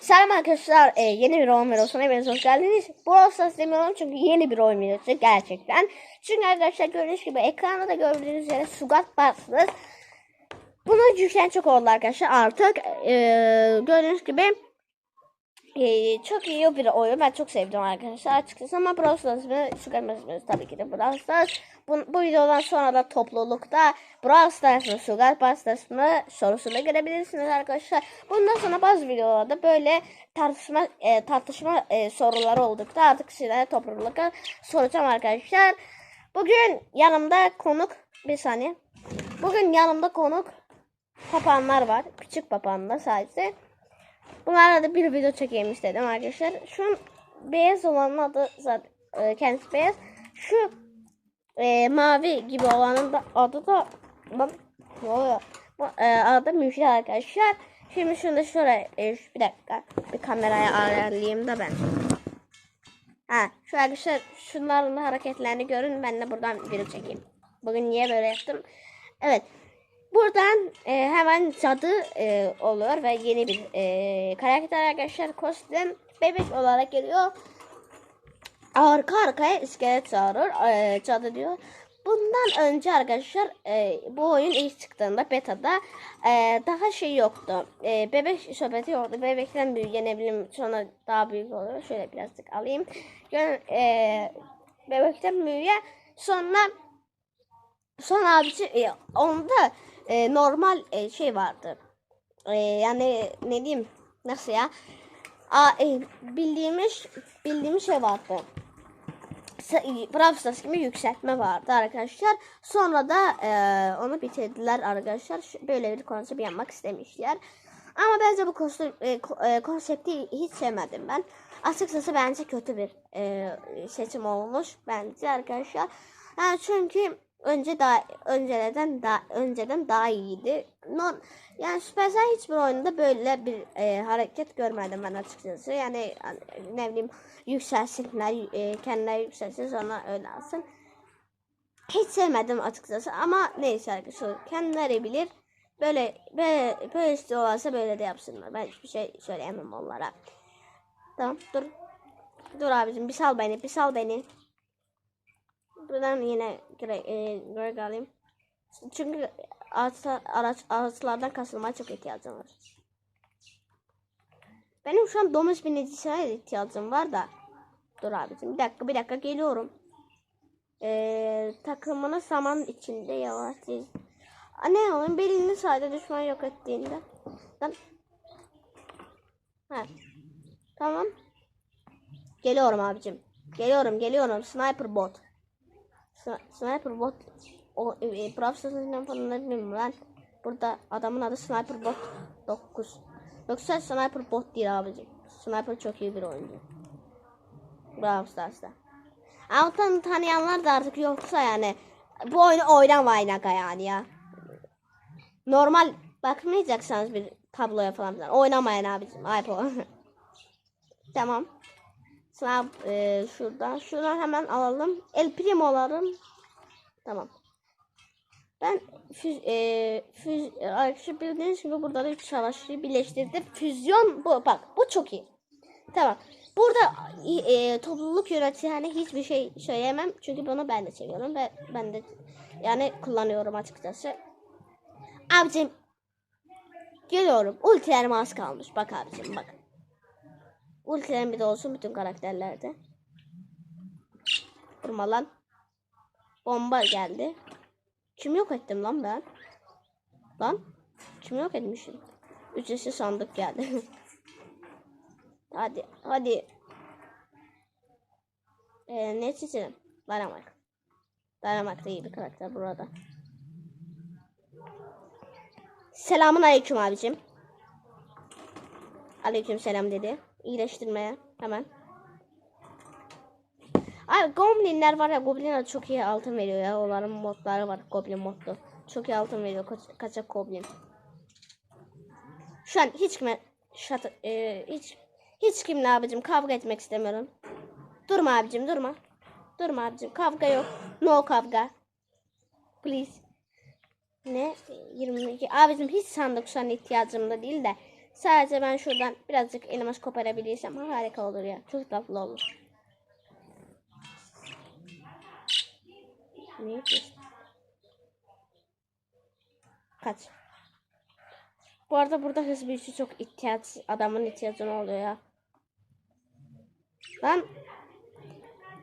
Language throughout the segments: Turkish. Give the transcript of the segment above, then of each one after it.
Selam arkadaşlar. Ee, yeni bir oyun videosuna hepiniz hoş geldiniz. Brawl Stars demiyorum çünkü yeni bir oyun videosu gerçekten. Çünkü arkadaşlar gördüğünüz gibi ekranda da gördüğünüz üzere Sugat bastınız. Bunu yükleyen çok oldu arkadaşlar artık. Ee, gördüğünüz gibi ee, çok iyi bir oyun. Ben çok sevdim arkadaşlar açıkçası ama Brawl Stars mı Sugar mı tabii ki de Brawl Stars. Bu, bu videodan sonra da toplulukta Brawl Stars mı Sugar Stars mı sorusuna görebilirsiniz arkadaşlar. Bundan sonra bazı videolarda böyle tartışma e, tartışma e, soruları oldukta artık sizlere toplulukta soracağım arkadaşlar. Bugün yanımda konuk bir saniye. Bugün yanımda konuk papağanlar var. Küçük papağanlar sadece. Bunlarla da bir video çekeyim istedim arkadaşlar. Şu beyaz olanın adı zaten e, kendisi beyaz. Şu e, mavi gibi olanın da adı da lan ne oluyor? Bu, e, adı Müjde arkadaşlar. Şimdi şunu da şuraya e, bir dakika bir kameraya ayarlayayım da ben. Ha şu arkadaşlar şunların da hareketlerini görün ben de buradan video çekeyim. Bugün niye böyle yaptım? Evet. Buradan e, hemen cadı e, oluyor ve yeni bir e, karakter arkadaşlar kostüm bebek olarak geliyor. Arka arkaya iskelet çağırır. E, cadı diyor. Bundan önce arkadaşlar e, bu oyun ilk çıktığında beta'da e, daha şey yoktu. E, bebek sohbeti yoktu. Bebekten büyüyen ne bileyim sonra daha büyük oluyor. Şöyle birazcık alayım. E, bebekten büyüye sonra Sonra abici e, onda e, normal e, şey vardı. E, yani ne diyeyim nasıl ya? A, e, bildiğimiz bildiğimiz şey vardı. Brawl gibi yükseltme vardı arkadaşlar. Sonra da e, onu bitirdiler arkadaşlar. Böyle bir konsept yapmak istemişler. Ama bence bu kostüm, e, e, konsepti hiç sevmedim ben. Açıkçası bence kötü bir e, seçim olmuş bence arkadaşlar. Yani çünkü önce daha önceden daha önceden daha iyiydi. Non, yani Supercell hiçbir oyunda böyle bir e, hareket görmedim ben açıkçası. Yani hani, ne bileyim yükselsinler, e, kendileri yükselsin sonra öyle alsın. Hiç sevmedim açıkçası ama neyse arkadaşlar kendileri bilir. Böyle böyle böyle istiyorlarsa böyle de yapsınlar. Ben hiçbir şey söyleyemem onlara. Tamam dur. Dur abicim bir sal beni bir sal beni. Buradan yine e, Greg alayım. Çünkü araç, araç, araçlardan kasılmaya çok ihtiyacım var. Benim şu an domuz binicisine ihtiyacım var da. Dur abicim bir dakika bir dakika geliyorum. Ee, takımını saman içinde yavaş Ne oğlum belini sadece düşman yok ettiğinde. Lan. Ha. Tamam. Geliyorum abicim. Geliyorum geliyorum. Sniper bot. Sni- Sniper bot. O e, Professional falan ne ben. Burada adamın adı Sniper bot 9. Yoksa Sniper bot değil abicim. Sniper çok iyi bir oyuncu. Brawl Stars'ta. Ama tan tanıyanlar da artık yoksa yani bu oyunu oynamayın aga yani ya. Normal bakmayacaksanız bir tabloya falan oynamayın abicim. Ayıp tamam. Sonra e, şuradan şuradan hemen alalım. El Primo'larım. Tamam. Ben füz, e, füz, arkadaşlar bildiğiniz gibi burada da üç savaşçıyı birleştirdim. Füzyon bu bak bu çok iyi. Tamam. Burada e, topluluk yönetici hani hiçbir şey söyleyemem. Çünkü bunu ben de seviyorum ve ben de yani kullanıyorum açıkçası. Abicim geliyorum. Ultilerim az kalmış. Bak abicim bak. Ultilerim bir de olsun bütün karakterlerde. Durma lan. Bomba geldi. Kim yok ettim lan ben? Lan? Kim yok etmişim? Ücretsiz sandık geldi. hadi hadi. Ee, ne seçelim? Dynamite. Dynamite da iyi bir karakter burada. Selamun aleyküm abicim. Aleyküm selam dedi. İyileştirmeye hemen. Abi goblinler var ya goblinler çok iyi altın veriyor ya. Onların modları var goblin modlu. Çok iyi altın veriyor kaç, kaçak goblin. Şu an hiç kime şat, e, hiç hiç kimle abicim kavga etmek istemiyorum. Durma abicim durma. Durma abicim kavga yok. No kavga. Please. Ne? 22. Abicim hiç sandık şu an ihtiyacım da değil de Sadece ben şuradan birazcık elmas koparabilirsem harika olur ya. Çok tatlı olur. Ne yapıyorsun? Kaç. Bu arada burada hız büyüsü çok ihtiyaç, adamın ihtiyacı oluyor ya. Lan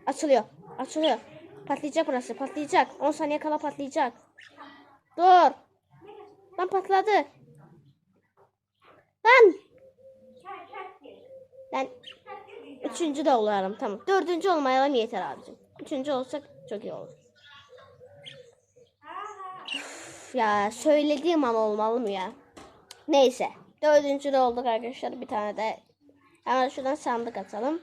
açılıyor. Açılıyor. Patlayacak burası. Patlayacak. 10 saniye kala patlayacak. Dur. Lan patladı. Lan. Ben üçüncü de olalım. Tamam. Dördüncü olmayalım yeter abicim. Üçüncü olsak çok iyi olur. Üf, ya söylediğim an olmalı mı ya? Neyse. Dördüncü de olduk arkadaşlar. Bir tane de hemen şuradan sandık atalım.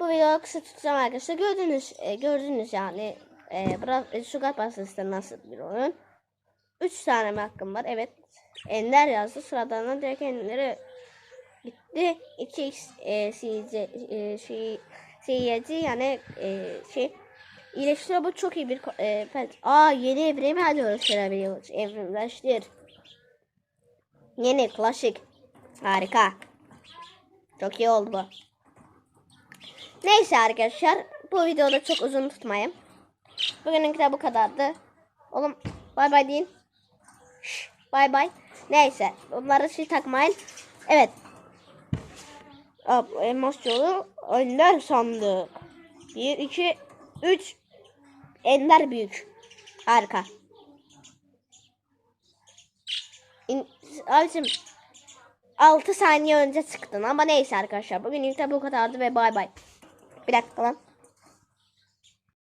Bu videoyu kısa tutacağım arkadaşlar. Gördünüz, e, gördünüz yani. E, Bra e, Sugar Pastas'ta nasıl bir oyun. Üç tane mi hakkım var? Evet. Ender yazdı. Sıradan direkt Ender'e gitti. 2x e, CC, e, şey, seyirci yani e, şey iyileştiriyor. Bu çok iyi bir e, pet. Aa yeni evrimi hadi oluşturabiliyoruz. Evrimleştir. Yeni klasik. Harika. Çok iyi oldu bu. Neyse arkadaşlar. Bu videoda çok uzun tutmayayım. Bugününki de bu kadardı. Oğlum bay bay deyin. Bay bay. Neyse. Bunları şey takmayın. Evet. Ab- Elmas yolu Ender sandık. 1, 2, 3. Ender büyük. Harika. İn, abicim 6 saniye önce çıktın ama neyse arkadaşlar. Bugün ilk bu kadardı ve bay bay. Bir dakika lan.